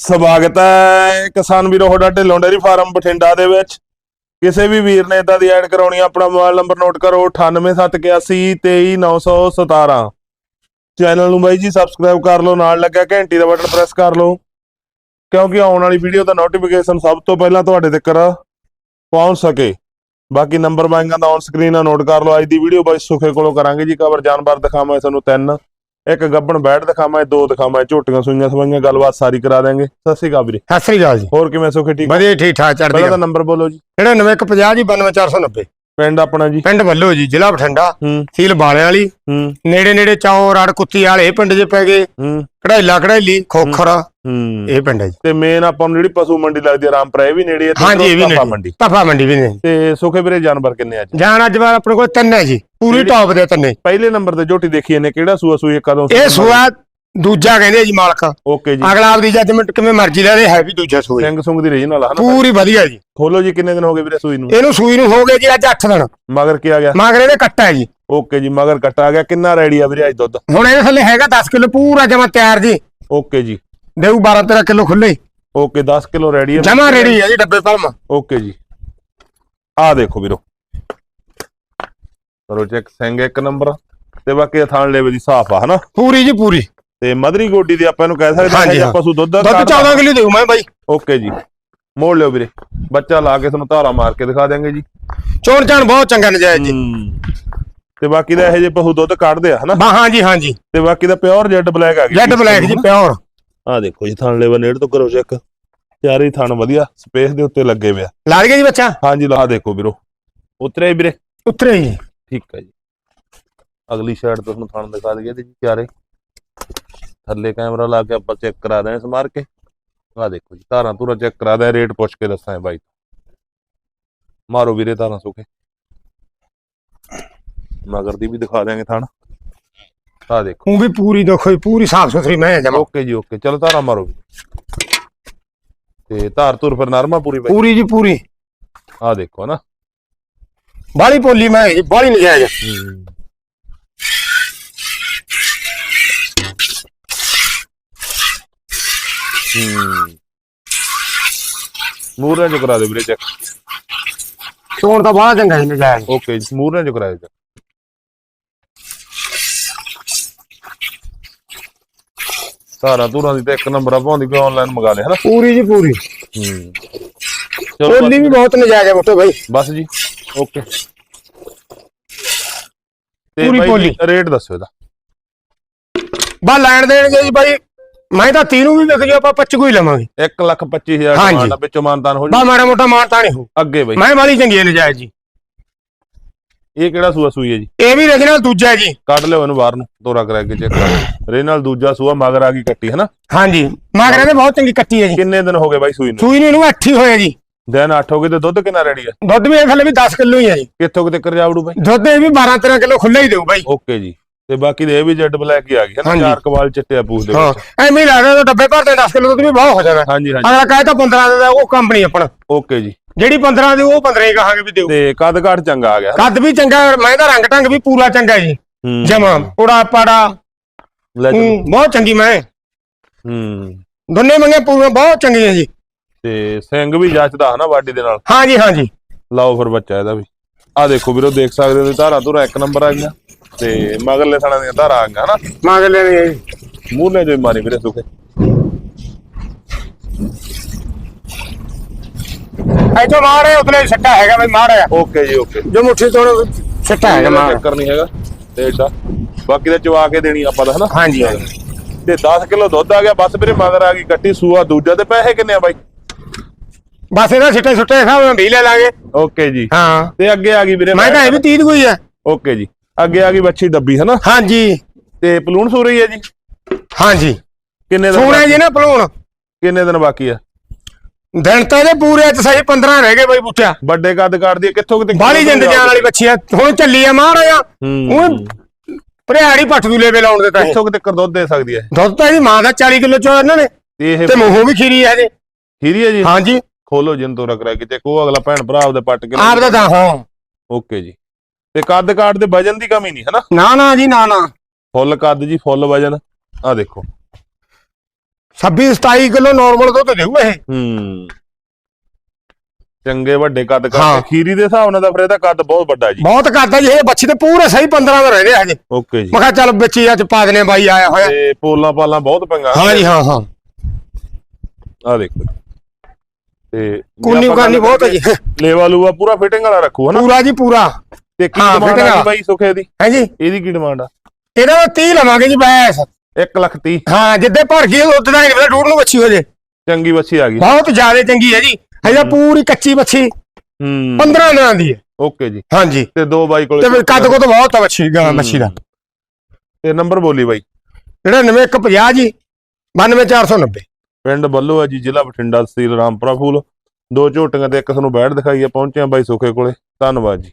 ਸਵਾਗਤ ਹੈ ਕਿਸਾਨ ਵੀਰੋ ਤੁਹਾਡਾ ਢਿੱਲੋਂ ਡੇਰੀ ਫਾਰਮ ਬਠਿੰਡਾ ਦੇ ਵਿੱਚ। ਕਿਸੇ ਵੀ ਵੀਰ ਨੇ ਇਦਾਂ ਦੀ ਐਡ ਕਰਾਉਣੀ ਆ, ਆਪਣਾ ਮੋਬਾਈਲ ਨੰਬਰ ਨੋਟ ਕਰੋ 9871823917 ਚੈਨਲ ਨੂੰ ਬਾਈ ਜੀ ਸਬਸਕ੍ਰਾਈਬ ਕਰ ਲਓ ਨਾਲ ਲੱਗਿਆ ਘੰਟੀ ਦਾ ਬਟਨ ਪ੍ਰੈਸ ਕਰ ਲਓ ਕਿਉਂਕਿ ਆਉਣ ਵਾਲੀ ਵੀਡੀਓ ਦਾ ਨੋਟੀਫਿਕੇਸ਼ਨ ਸਭ ਤੋਂ ਪਹਿਲਾਂ ਤੁਹਾਡੇ ਤੱਕ ਪਹੁੰਚ ਸਕੇ। ਬਾਕੀ ਨੰਬਰ ਬਾਈਆਂ ਦਾ ਔਨ ਸਕਰੀਨ ਆ ਨੋਟ ਕਰ ਲਓ ਅੱਜ ਦੀ ਵੀਡੀਓ ਬਾਈ ਸੁਖੇ ਕੋਲੋਂ ਕਰਾਂਗੇ ਜੀ ਕਵਰ ਜਾਨਵਰ ਦਿਖਾਵਾਂ ਤੁਹਾਨੂੰ ਤਿੰਨ। ਇੱਕ ਗੱਬਣ ਬੈਠ ਦਿਖਾਵਾਂ ਦੋ ਦਿਖਾਵਾਂ ਝੋਟੀਆਂ ਸੂਈਆਂ ਸਵਾਈਆਂ ਗੱਲਬਾਤ ਸਾਰੀ ਕਰਾ ਦਾਂਗੇ ਸਤਿ ਸ਼੍ਰੀ ਅਕਾਲ ਵੀਰੇ। ਸਤਿ ਸ੍ਰੀ ਅਕਾਲ ਜੀ। ਹੋਰ ਕਿਵੇਂ ਸੁਖੇ ਠੀਕ ਵਧੀਆ ਠੀਕ ਠਾਕ ਚੜ੍ਹਦੀ ਪਹਿਲਾਂ ਕਲਾ। ਨੰਬਰ ਬੋਲੋ ਜੀ। 9950 ਜੀ 92490 ਪਿੰਡ ਆਪਣਾ ਜੀ? ਪਿੰਡ ਵੱਲੋ ਜੀ ਜ਼ਿਲ੍ਹਾ ਬਠਿੰਡਾ ਹੂੰ। ਸੀਲ ਬਾਲਿਆਂ ਵਾਲੀ। ਹੂੰ। ਨੇੜੇ ਨੇੜੇ ਚੌਂ ਰੜ ਕੁੱਤੀ ਵਾਲੇ ਪਿੰਡ 'ਚ ਪੈ ਗਏ। ਹੂੰ। ਕਢਾਈਲਾ ਕਢਾਈਲੀ ਖੋਖਰ ਹੂੰ। ਇਹ ਪਿੰਡ ਹੈ ਜੀ। ਤੇ ਮੇਨ ਆਪਾਂ ਨੂੰ ਜਿਹੜੀ ਪਸ਼ੂ ਮੰਡੀ ਲੱਗਦੀ ਆ ਰਾਮਪੁਰਾ ਇਹ ਵੀ ਨੇੜੇ ਹੈ ਤੇ ਹਾਂਜੀ ਇਹ ਵੀ ਧਾਪਾ ਨੇੜੇ। ਮੰਡੀ। ਤਫਾ ਮੰਡੀ ਵੀ ਨੇ ਤੇ ਸੁਖੇ ਵੀਰੇ ਜਾਨਵਰ ਕਿੰਨੇ ਅੱਜ? ਜਾਨ ਅੱਜ ਵਾਰ ਆਪਣੇ ਕੋਲ ਤਿੰਨ ਹੈ ਜੀ। ਪੂਰੀ? ਟੌਪ ਦੇ ਤਿੰਨੇ। ਪਹਿਲੇ ਨੰਬਰ ਤੇ ਝੋਟੀ ਦੇਖੀ ਇਹਨੇ ਕਿਹੜਾ ਸੂਆ ਸੂਈ ਕਦੋਂ ਇਹ ਸੂਆ ਦੂਜਾ ਕਹਿੰਦੇ ਜੀ ਮਾਲਕ। ਓਕੇ ਜੀ। ਅਗਲਾ ਆਪਦੀ ਜੱਜਮੈਂਟ ਕਿਵੇਂ ਮਰਜ਼ੀ ਲੈ ਲੈ ਹੈ ਵੀ ਦੂਜਾ ਸੂਈ। ਸਿੰਘ ਸੁੰਗ ਦੀ ਰੀਜਨਲ ਹਨਾ ਪੂਰੀ ਵਧੀਆ ਜੀ। ਖੋਲੋ ਜੀ ਕਿੰਨੇ ਦਿਨ ਹੋ ਗਏ ਵੀਰੇ ਸੂਈ ਨੂੰ? ਇਹਨੂੰ ਸੂਈ ਨੂੰ ਹੋ ਗਏ ਜੀ ਅੱਜ 8 ਦਿਨ। ਮਗਰ ਕੀ ਆ ਗਿਆ? ਮਗਰ ਇਹਦੇ ਕੱਟਾ ਹੈ ਜੀ। ਓਕੇ ਜੀ ਮਗਰ ਕੱਟਾ ਆ ਗਿਆ। ਕਿੰਨਾ ਰੈਡੀ ਆ ਵੀਰੇ ਅੱਜ ਦੁੱਧ? ਹੁਣ ਇਹਦੇ ਥੱਲੇ ਹੈਗਾ 10 ਕਿਲੋ ਪੂਰਾ ਜਮਾ ਤਿਆਰ ਜੀ। ਓਕੇ ਜੀ। ਦੇਊ 12 13 ਕਿਲੋ ਖੁੱਲੇ ਓਕੇ 10 ਕਿਲੋ ਰੈਡੀ ਆ। ਜਮਾ ਰੈਡੀ ਹੈ ਜੀ ਡੱਬੇ ਭਲਮ ਓਕੇ ਜੀ। ਆ ਦੇਖੋ ਵੀਰੋ। ਕਰੋ ਚੈੱਕ ਸਿੰਘ ਇੱਕ ਨੰਬਰ ਤੇ ਬਾਕੀ ਥਾਣ ਲੈਵੇ ਦੀ ਸਾਫ਼ ਆ ਹਨਾ? ਪੂਰੀ ਜੀ ਪੂਰੀ। ਤੇ ਮਧਰੀ ਗੋਡੀ ਦੀ ਆਪਾਂ ਇਹਨੂੰ ਕਹਿ ਸਕਦੇ ਹਾਂ ਹਾਂ। ਪਸ਼ੂ ਦੁੱਧ ਦਾ ਦੁੱਧ ਕਾਰਡ 14 ਕਿਲੋ ਦੇਊ ਮੈਂ ਬਾਈ। ਓਕੇ ਜੀ। ਮੋੜ ਲਿਓ ਵੀਰੇ। ਬੱਚਾ ਲਾ ਕੇ ਤੁਹਾਨੂੰ ਧਾਰਾ ਮਾਰ ਕੇ ਦਿਖਾ ਦਿਆਂਗੇ ਜੀ। ਚੋਣ ਚਾਣ ਬਹੁਤ ਚੰਗਾ ਨਜਾਇਜ਼ ਜੀ। ਹੂੰ। ਤੇ ਬਾਕੀ ਦਾ ਇਹੋ ਜਿਹੇ ਪਸ਼ੂ ਦੁੱਧ ਕੱਢਦੇ ਆ ਹਨਾ? ਹਾਂ ਜੀ ਹਾਂ ਜੀ ਤੇ ਬਾਕੀ ਦਾ ਪਿਓਰ ਜੈਡ ਬਲੈਕ ਆ ਗਈ ਰੈੱਡ ਬਲੈਕ ਜੀ ਪਿਓਰ। ਆ ਦੇਖੋ ਜੀ ਥਣ ਲੈਵਰ ਨੇੜ ਤੋਂ ਕਰੋ ਚੈੱਕ। ਚਾਰੇ ਥਣ ਵਧੀਆ ਸਪੇਸ ਦੇ ਉੱਤੇ ਲੱਗੇ ਹੋਏ ਆ। ਲਾ ਗਿਆ ਜੀ ਬੱਚਾ। ਹਾਂਜੀ ਲਾ ਦੇਖੋ ਵੀਰੋ। ਉਤਰੇ ਵੀਰੇ। ਉਤਰੇ ਜੀ। ਠੀਕ ਹੈ ਜੀ। ਅਗਲੀ ਤੋਂ ਤੁਹਾਨੂੰ ਥਣ ਦਿਖਾ ਦਈਏ ਤੇ ਜੀ ਚਾਰੇ ਥੱਲੇ ਕੈਮਰਾ ਲਾ ਕੇ ਆਪਾਂ ਚੈੱਕ ਕਰਾ ਦਿਆਂ ਸਮਾਰ ਕੇ। ਆ ਦੇਖੋ ਜੀ ਧਾਰਾਂ ਧੂਰਾਂ ਚੈੱਕ ਕਰਾ ਦਿਆਂ ਰੇਟ ਪੁੱਛ ਕੇ ਦੱਸਾਂ ਬਾਈ ਮਾਰੋ ਵੀਰੇ ਧਾਰਾਂ ਸੁਕੇ ਮਗਰ ਦੀ ਵੀ ਦਿਖਾ ਦਿਆਂਗੇ ਥਣ। ਆ ਦੇਖੋ। ਉਹ ਵੀ ਪੂਰੀ ਦੇਖੋ ਪੂਰੀ ਸਾਫ਼ ਸੁਥਰੀ ਮੈਂ ਜਮਾ। ਓਕੇ ਜੀ ਓਕੇ। ਚਲੋ ਧਾਰਾਂ ਮਾਰੋ ਤੇ ਧਾਰ ਧੁਰ ਫਿਰ ਨਰਮਾ ਪੂਰੀ ਬਾਈ। ਪੂਰੀ ਜੀ ਪੂਰੀ। ਆ ਦੇਖੋ ਨਾ। ਬਾਲੀ ਪੋਲੀ ਮੈਂ ਬਾਲੀ ਨਜਾਇਜ਼ ਮੂਰਾਂ ਚ ਕਰਾ ਦੇ ਵੀਰੇ ਚੈੱਕ ਚੋਣ ਤਾਂ ਬਾਹਲਾ ਚੰਗਾ ਜੀ ਨਜਾਇਜ਼। ਓਕੇ ਜੀ ਮੂਰਾਂ ਚ ਕਰਾ ਦੇ check। ਸਾਰਾ ਧੂਰਾਂ ਦੀ ਤਾਂ ਇੱਕ ਨੰਬਰ ਆ ਪਾਉਂਦੀ ਵੀ ਆਨਲਾਈਨ ਮੰਗਾ ਲੈ ਹਨਾ। ਪੂਰੀ ਜੀ ਪੂਰੀ। ਹੂੰ। ਚਲੋ ਵੀ ਬਹੁਤ ਨਜਾਇਜ਼ ਹੈ ਬੁੱਟੋ ਭਾਈ ਬਸ ਜੀ ਓਕੇ। ਤੇ ਪੂਰੀ ਬਾਈ ਪੋਲੀ। ਰੇਟ ਦੱਸੋ ਇਹਦਾ। ਬਾ ਲੈਣ ਦੇਣਗੇ ਜੀ ਭਾਈ ਮੈਂ ਤਾਂ ਤੀਨੂੰ ਵੀ ਵਿਕ ਜੀ ਆਪਾਂ 25 ਹੀ ਲਵਾਂਗੇ। 1 ਲੱਖ 25000 ਹਾਂਜੀ। ਡਿਮਾਂਡ ਆ ਵਿੱਚੋਂ ਮਾਨਤਾਨ ਹੋ ਬਾ ਜੀ ਮਾੜਾ ਮੋਟਾ ਮਾਨਤਾ ਨਹੀਂ ਹੋ ਅੱਗੇ ਬਾਈ। ਮੈਂ ਵਾਲੀ ਚੰਗੀ ਹੈ ਨਜਾਇਜ਼ ਜੀ। ਇਹ ਕਿਹੜਾ ਸੂਆ ਸੂਈ ਹੈ ਜੀ? ਇਹ ਵੀ ਰੀਜਨਲ ਦੂਜਾ ਜੀ। ਕੱਢ ਲਿਓ ਇਹਨੂੰ ਬਾਹਰ ਨੂੰ ਤੋਰਾ ਕਰਾ ਕੇ ਚੈੱਕ ਕਰ। ਰੇ ਨਾਲ ਦੂਜਾ ਸੂਆ ਮਗਰ ਆ ਗਈ ਕੱਟੀ ਹਨਾ? ਹਾਂਜੀ। ਮਗਰ ਇਹਦੇ ਬਹੁਤ ਚੰਗੀ ਕੱਟੀ ਹੈ ਜੀ। ਕਿੰਨੇ ਦਿਨ ਹੋ ਗਏ ਬਾਈ ਸੂਈ ਨੂੰ? ਸੂਈ ਨੂੰ ਇਹਨੂੰ 8 ਹੀ ਹੋਇਆ ਜੀ। ਦਿਨ 8 ਹੋ ਗਏ ਤੇ ਦੁੱਧ ਕਿੰਨਾ ਰੈਡੀ ਹੈ ਦੁੱਧ ਵੀ ਇਹ ਥੱਲੇ ਵੀ 10 ਕਿਲੋ ਹੀ ਹੈ ਜੀ। ਕਿੱਥੋਂ ਕਿਤੇ ਕਰ ਜਾਵੜੂ ਬਾਈ? ਦੁੱਧ ਇਹ ਵੀ 12 13 ਕਿਲੋ ਖੁੱਲਾ ਹੀ ਦੇਊ ਬਾਈ। ਓਕੇ ਜੀ। ਤੇ ਬਾਕੀ ਦੇ ਇਹ ਵੀ ਜੈਡ ਬਲੈਕ ਹੀ ਆ ਗਈ ਹੈ ਨਾ? ਹਾਂਜੀ। ਚਾਰ ਕਵਾਲ ਚਿੱਟੇ ਆ ਪੂਛ ਦੇ ਹਾਂ ਵਿੱਚ। ਐਵੇਂ ਹੀ ਲੱਗਦਾ ਡੱਬੇ ਭਰਦੇ 10 ਕਿਲੋ ਦੁੱਧ ਵੀ ਬਹੁਤ ਹੋ ਜਾਣਾ। ਹਾਂਜੀ ਹਾਂਜੀ। ਅਗਲਾ ਕਹੇ ਤਾਂ 15 ਦੇ ਦਾ ਉਹ ਕੰਪਨੀ ਆਪਣਾ। ਓਕੇ ਜੀ। ਜਿਹੜੀ 15 ਦੀ ਉਹ 15 ਹੀ ਕਹਾਂਗੇ ਵੀ ਦਿਓ। ਤੇ ਕਦ ਘਾਟ ਚੰਗਾ ਆ ਗਿਆ ਕੱਦ ਵੀ ਚੰਗਾ ਮੈਂ ਤਾਂ ਰੰਗ ਢੰਗ ਵੀ ਪੂਰਾ ਚੰਗਾ ਜੀ। ਹੂੰ। ਜਮਾ ਉੜਾ ਪਾੜਾ। ਲੈ ਚਲੋ। ਹੂੰ, ਬਹੁਤ ਚੰਗੀ ਮੈਂ। ਹੂੰ। ਦੋਨੇ ਮੰਗੇ ਪੂਰੀਆਂ ਬਹੁਤ ਚੰਗੀਆਂ ਜੀ। ਤੇ ਸਿੰਘ ਵੀ ਜੱਚਦਾ ਹਨਾ ਵਾਡੀ ਦੇ ਨਾਲ? ਹਾਂਜੀ ਹਾਂਜੀ। ਲਾਓ ਫਿਰ ਬੱਚਾ ਇਹਦਾ ਵੀ। ਆ ਦੇਖੋ ਵੀਰੋ ਦੇਖ ਸਕਦੇ ਹੋ ਧਾਰਾ ਧੁਰਾ ਇੱਕ ਨੰਬਰ ਆ ਗਈਆਂ। ਤੇ ਮਗਰਲੇ ਥਣਾ ਦੀਆਂ ਧਾਰਾ ਆ ਗਈਆਂ ਹਨਾ ਮੰਗ ਲੈਣੇ ਜੀ ਜੋ ਮਾਰੀ ਵੀਰੇ ਸੁਖੇ। ਇੱਥੋਂ ਮਾਰੇ ਉਤਲੇ ਛੱਟਾ ਹੈਗਾ ਬਈ ਮਾਰਿਆ ਓਕੇ ਜੀ ਓਕੇ। ਜੋ ਮੁੱਠੀ ਤੋਂ ਛੱਟਾ ਹੈਗਾ ਮਾਰ ਚੱਕਰ ਨਹੀਂ ਹੈਗਾ ਤੇ ਏਡਾ। ਬਾਕੀ ਤਾਂ ਚਵਾ ਕੇ ਦੇਣੀ ਆਪਾਂ ਦਾ ਹਨਾ? ਹਾਂਜੀ। ਹਾਂਜੀ ਤੇ 10 ਕਿਲੋ ਦੁੱਧ ਆ ਗਿਆ ਬਸ ਵੀਰੇ ਮਗਰ ਆ ਗਈ ਕੱਟੀ ਸੂਆ ਦੂਜਾ ਤੇ ਪੈਸੇ ਕਿੰਨੇ ਆ ਬਾਈ? ਬਸ ਇਹਦਾ ਛੱਟੇ ਛੁੱਟੇ ਹਿਸਾਬ ਨਾਲ ਵੀ ਲੈ ਲਾਂਗੇ। ਓਕੇ ਜੀ। ਹਾਂ। ਤੇ ਅੱਗੇ ਆ ਗਈ ਵੀਰੇ ਮੈਂ ਤਾਂ ਇਹ ਵੀ 30 ਕੋਈ ਆ। ਓਕੇ ਜੀ। ਅੱਗੇ ਆ ਗਈ ਬੱਚੀ ਡੱਬੀ ਹਨਾ? ਹਾਂਜੀ। ਤੇ ਪਲੂਣ ਸੂ ਰਹੀ ਹੈ ਜੀ? ਹਾਂਜੀ। ਕਿੰਨੇ ਦਿਨ ਬਾਕੀ- ਜੀ ਨਾ ਭਲੂਣ ਕਿੰਨੇ ਦਿਨ ਬਾਕੀ ਆ? ਦਿਨ ਤਾਂ ਇਹਦੇ ਪੂਰੇ ਚ ਸਹੀ 15 ਰਹਿ ਗਏ ਬਈ ਬੁੱਟਿਆ। ਵੱਡੇ ਕੱਦ ਕੱਢਦੀ ਕਿੱਥੋਂ ਕਿਤੇ ਬਾਲੀ ਜਿੰਦ ਜਾਣ ਵਾਲੀ ਬੱਚੀ ਆ। ਹੁਣ ਚੱਲੀ ਆ ਮਾਰ ਆ। ਹੂੰ। ਉਹ ਭਰਿਆੜੀ ਪੱਠ ਦੂ ਲੈਵੇ ਲਾਉਣ ਦੇ ਤਾਂ। ਕਿੱਥੋਂ ਕਿਤੇ ਦੁੱਧ ਦੇ ਸਕਦੀ ਹੈ ਦੁੱਧ ਤਾਂ ਇਹਦੀ ਮਾਂ ਦਾ 40 ਕਿਲੋ ਚੋ ਇਹਨਾਂ ਨੇ। ਤੇ ਇਹ ਤੇ ਮੂੰਹੋਂ ਵੀ ਖੀਰੀ ਹੈ ਜੀ ਹੀਰੀ ਹੈ ਜੀ? ਹਾਂਜੀ। ਖੋਲੋ ਜਿੰਨ ਤੋਂ ਰਕ ਕੇ ਤੇ ਕੋ ਅਗਲਾ ਭੈਣ ਭਰਾ ਆਪਦੇ ਪੱਟ ਕੇ ਆਪ ਦਾ ਤਾਂ ਹਾਂ। ਓਕੇ ਜੀ। ਤੇ ਕੱਦ ਕਾਟ ਦੇ ਵਜਨ ਦੀ ਕਮੀ ਨਹੀਂ ਹਨਾ? ਨਾ ਨਾ ਜੀ ਨਾ ਨਾ। ਫੁੱਲ ਕੱਦ ਜੀ ਫੁੱਲ ਵਜਨ। ਆ ਦੇਖੋ। 26 27 ਕਿਲੋ ਨਾਰਮਲ ਦੁੱਧ ਦੇਊ ਇਹ। ਹੂੰ। ਚੰਗੇ ਵੱਡੇ ਕੱਦ ਹਾਂ। ਕਰਕੇ ਖੀਰੀ ਦੇ ਹਿਸਾਬ ਨਾਲ ਤਾਂ ਫਿਰ ਇਹਦਾ ਕੱਦ ਬਹੁਤ ਵੱਡਾ ਜੀ। ਬਹੁਤ ਕਰਦਾ ਜੀ ਇਹ ਬੱਚੇ ਤੇ ਪੂਰੇ ਸਹੀ 15 ਦਾ ਰਹਿੰਦੇ ਹਜੇ। ਓਕੇ ਜੀ। ਮੈਂ ਕਿਹਾ ਚੱਲ ਬੱਚੀ ਅੱਜ ਪਾ ਦਨੇ ਬਾਈ ਆਇਆ ਹੋਇਆ। ਤੇ ਪੋਲਾਂ ਪਾਲਾਂ ਬਹੁਤ ਪੰਗਾ ਹਾਂ ਜੀ ਹਾਂ ਹਾਂ। ਆ ਦੇਖੋ ਤੇ ਕੁੰਨੀ ਗੱਲ ਬਹੁਤ ਹੈ ਜੀ। ਲੇਵਾ ਲੂਆ ਪੂਰਾ ਫਿਟਿੰਗ ਵਾਲਾ ਰੱਖੂ ਹਨਾ? ਪੂਰਾ ਜੀ ਪੂਰਾ। ਤੇ ਕੀ ਹਾਂ, ਡਿਮਾਂਡ fitting ਆ। ਬਾਈ ਸੁਖੇ ਦੀ? ਹੈ ਜੀ। ਇਹਦੀ ਕੀ ਡਿਮਾਂਡ ਆ? ਇਹਦਾ ਤਾਂ 30 ਲਵਾਂਗੇ ਜੀ ਬੈਸ। 1 ਲੱਖ 30 ਹਾਂ ਜਿੱਦੇ ਭਰ ਗਈ ਉਦੋਂ ਦਾ ਨਹੀਂ ਡੂੜ ਨੂੰ ਬੱਚੀ ਹੋ ਜੇ। ਚੰਗੀ ਬੱਚੀ ਆ ਗਈ। ਬਹੁਤ ਜ਼ਿਆਦਾ ਚੰਗੀ ਹੈ ਜੀ। ਹਜੇ ਪੂਰੀ ਕੱਚੀ ਬੱਚੀ ਹੂੰ। 15 ਦਿਨਾਂ ਦੀ ਹੈ। ਓਕੇ ਜੀ। ਹਾਂਜੀ। ਤੇ ਦੋ ਬਾਈ ਕੋਲ ਤੇ ਫਿਰ ਕੱਦ ਕੋ ਤਾਂ ਬਹੁਤ ਆ ਬੱਚੀ ਗਾਂ ਬੱਚੀ ਦਾ। ਤੇ ਨੰਬਰ ਬੋਲੀ ਬਾਈ। ਜਿਹੜਾ 9150 ਜੀ 92490 ਪਿੰਡ ਬੱਲੋ ਹੈ ਜੀ ਜ਼ਿਲ੍ਹਾ ਬਠਿੰਡਾ ਤਹਿਸੀਲ ਰਾਮਪੁਰਾ ਫੂਲ। ਦੋ ਝੋਟੀਆਂ ਤੇ ਇੱਕ ਤੁਹਾਨੂੰ ਬੈਠ ਦਿਖਾਈ ਆ ਪਹੁੰਚਿਆ ਬਾਈ ਸੁਖੇ ਕੋਲੇ। ਧੰਨਵਾਦ ਜੀ।